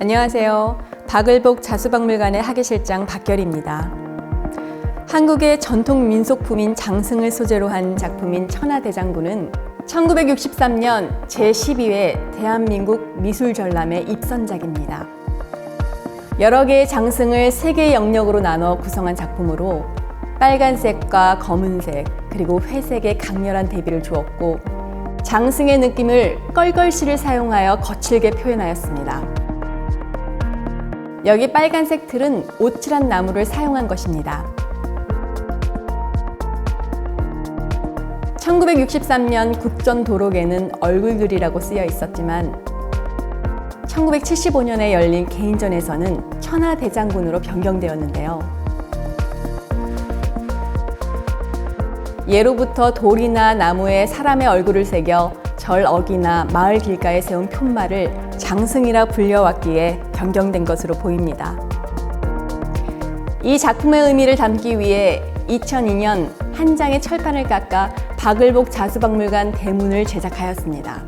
안녕하세요. 박을복 자수박물관의 학예실장 박결입니다. 한국의 전통 민속품인 장승을 소재로 한 작품인 천하대장군은 1963년 제12회 대한민국 미술전람의 입선작입니다. 여러 개의 장승을 세 개의 영역으로 나눠 구성한 작품으로 빨간색과 검은색 그리고 회색의 강렬한 대비를 주었고 장승의 느낌을 껄껄시를 사용하여 거칠게 표현하였습니다. 여기 빨간색 틀은 오칠한 나무를 사용한 것입니다. 1963년 국전 도록에는 얼굴들이라고 쓰여 있었지만 1975년에 열린 개인전에서는 천하대장군으로 변경되었는데요. 예로부터 돌이나 나무에 사람의 얼굴을 새겨 절 어기나 마을 길가에 세운 푯말을 장승이라 불려왔기에 변경된 것으로 보입니다. 이 작품의 의미를 담기 위해 2002년 한 장의 철판을 깎아 박을복 자수박물관 대문을 제작하였습니다.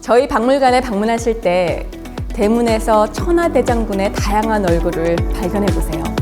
저희 박물관에 방문하실 때 대문에서 천하대장군의 다양한 얼굴을 발견해 보세요.